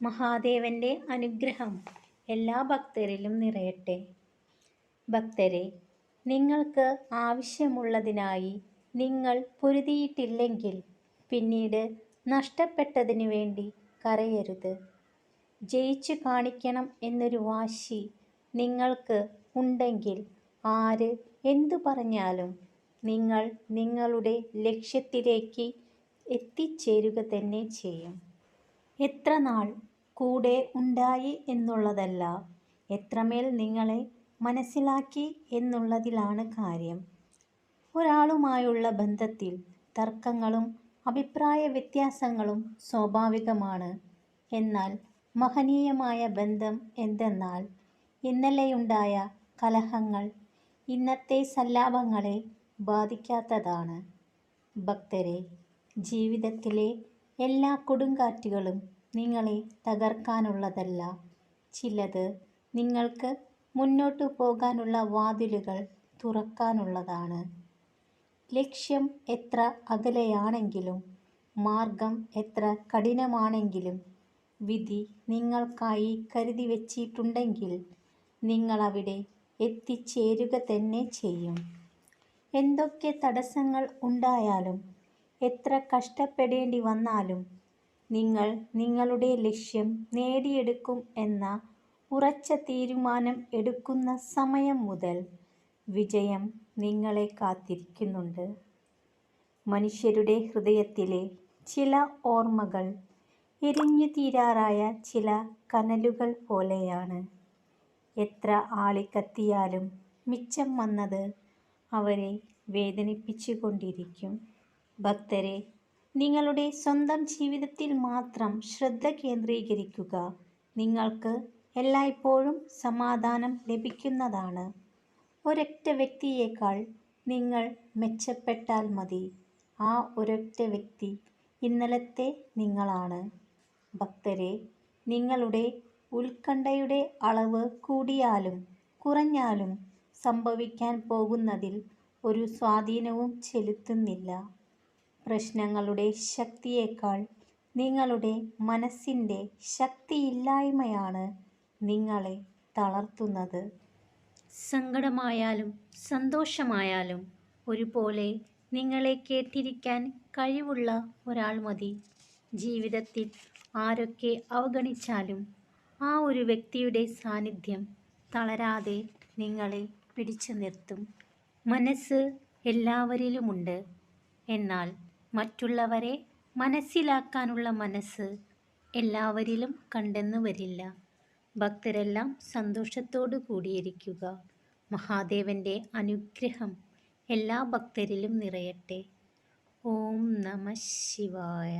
മഹാദേവന്റെ അനുഗ്രഹം എല്ലാ ഭക്തരിലും നിറയട്ടെ. ഭക്തരെ നിങ്ങൾക്ക് ആവശ്യമുള്ളതിനായി നിങ്ങൾ പൊരുതിയിട്ടില്ലെങ്കിൽ പിന്നീട് നഷ്ടപ്പെട്ടതിനു വേണ്ടി കരയരുത്. ജയിച്ചു കാണിക്കണം എന്നൊരു വാശി നിങ്ങൾക്ക് ഉണ്ടെങ്കിൽ ആര് എന്തു പറഞ്ഞാലും നിങ്ങൾ നിങ്ങളുടെ ലക്ഷ്യത്തിലേക്ക് എത്തിച്ചേരുക തന്നെ ചെയ്യും. എത്ര നാൾ കൂടെ ഉണ്ടായി എന്നുള്ളതല്ല. എത്രമേൽ നിങ്ങളെ മനസ്സിലാക്കി എന്നുള്ളതിലാണ് കാര്യം. ഒരാളുമായുള്ള ബന്ധത്തിൽ തർക്കങ്ങളും അഭിപ്രായ വ്യത്യാസങ്ങളും സ്വാഭാവികമാണ്. എന്നാൽ മഹനീയമായ ബന്ധം എന്തെന്നാൽ ഇന്നലെയുണ്ടായ കലഹങ്ങൾ ഇന്നത്തെ സല്ലാപങ്ങളെ ബാധിക്കാത്തതാണ്. ഭക്തരെ ജീവിതത്തിലെ എല്ലാ കൊടുങ്കാറ്റുകളും നിങ്ങളെ തകർക്കാനുള്ളതല്ല. ചിലത് നിങ്ങൾക്ക് മുന്നോട്ടു പോകാനുള്ള വാതിലുകൾ തുറക്കാനുള്ളതാണ്. ലക്ഷ്യം എത്ര അകലെയാണെങ്കിലും മാർഗം എത്ര കഠിനമാണെങ്കിലും വിധി നിങ്ങൾക്കായി കരുതി വച്ചിട്ടുണ്ടെങ്കിൽ നിങ്ങളവിടെ എത്തിച്ചേരുക തന്നെ ചെയ്യും. എന്തൊക്കെ തടസ്സങ്ങൾ ഉണ്ടായാലും എത്ര കഷ്ടപ്പെടേണ്ടി വന്നാലും നിങ്ങൾ നിങ്ങളുടെ ലക്ഷ്യം നേടിയെടുക്കും എന്ന ഉറച്ച തീരുമാനം എടുക്കുന്ന സമയം മുതൽ വിജയം നിങ്ങളെ കാത്തിരിക്കുന്നുണ്ട്. മനുഷ്യരുടെ ഹൃദയത്തിലെ ചില ഓർമ്മകൾ എരിഞ്ഞു തീരാറായ ചില കനലുകൾ പോലെയാണ്. എത്ര ആളിക്കത്തിയാലും മിച്ചം വന്നത് അവരെ വേദനിപ്പിച്ചുകൊണ്ടിരിക്കും. ഭക്തരെ നിങ്ങളുടെ സ്വന്തം ജീവിതത്തിൽ മാത്രം ശ്രദ്ധ കേന്ദ്രീകരിക്കുക. നിങ്ങൾക്ക് എല്ലായ്പ്പോഴും സമാധാനം ലഭിക്കുന്നതാണ്. ഒരൊറ്റ വ്യക്തിയേക്കാൾ നിങ്ങൾ മെച്ചപ്പെട്ടാൽ മതി. ആ ഒരൊറ്റ വ്യക്തി ഇന്നലത്തെ നിങ്ങളാണ്. ഭക്തരെ നിങ്ങളുടെ ഉത്കണ്ഠയുടെ അളവ് കൂടിയാലും കുറഞ്ഞാലും സംഭവിക്കാൻ പോകുന്നതിൽ ഒരു സ്വാധീനവും ചെലുത്തുന്നില്ല. പ്രശ്നങ്ങളുടെ ശക്തിയേക്കാൾ നിങ്ങളുടെ മനസ്സിന്റെ ശക്തിയില്ലായ്മയാണ് നിങ്ങളെ തളർത്തുന്നത്. സങ്കടമായാലും സന്തോഷമായാലും ഒരുപോലെ നിങ്ങളെ കേട്ടിരിക്കാൻ കഴിവുള്ള ഒരാൾ മതി. ജീവിതത്തിൽ ആരൊക്കെ അവഗണിച്ചാലും ആ ഒരു വ്യക്തിയുടെ സാന്നിധ്യം തളരാതെ നിങ്ങളെ പിടിച്ചു നിർത്തും. മനസ്സ് എല്ലാവരിലുമുണ്ട്. എന്നാൽ മറ്റുള്ളവരെ മനസ്സിലാക്കാനുള്ള മനസ്സ് എല്ലാവരിലും കണ്ടെന്ന് വരില്ല. ഭക്തരെല്ലാം സന്തോഷത്തോടു കൂടിയിരിക്കുക. മഹാദേവന്റെ അനുഗ്രഹം എല്ലാ ഭക്തരിലും നിറയട്ടെ. ഓം നമ ശിവായ.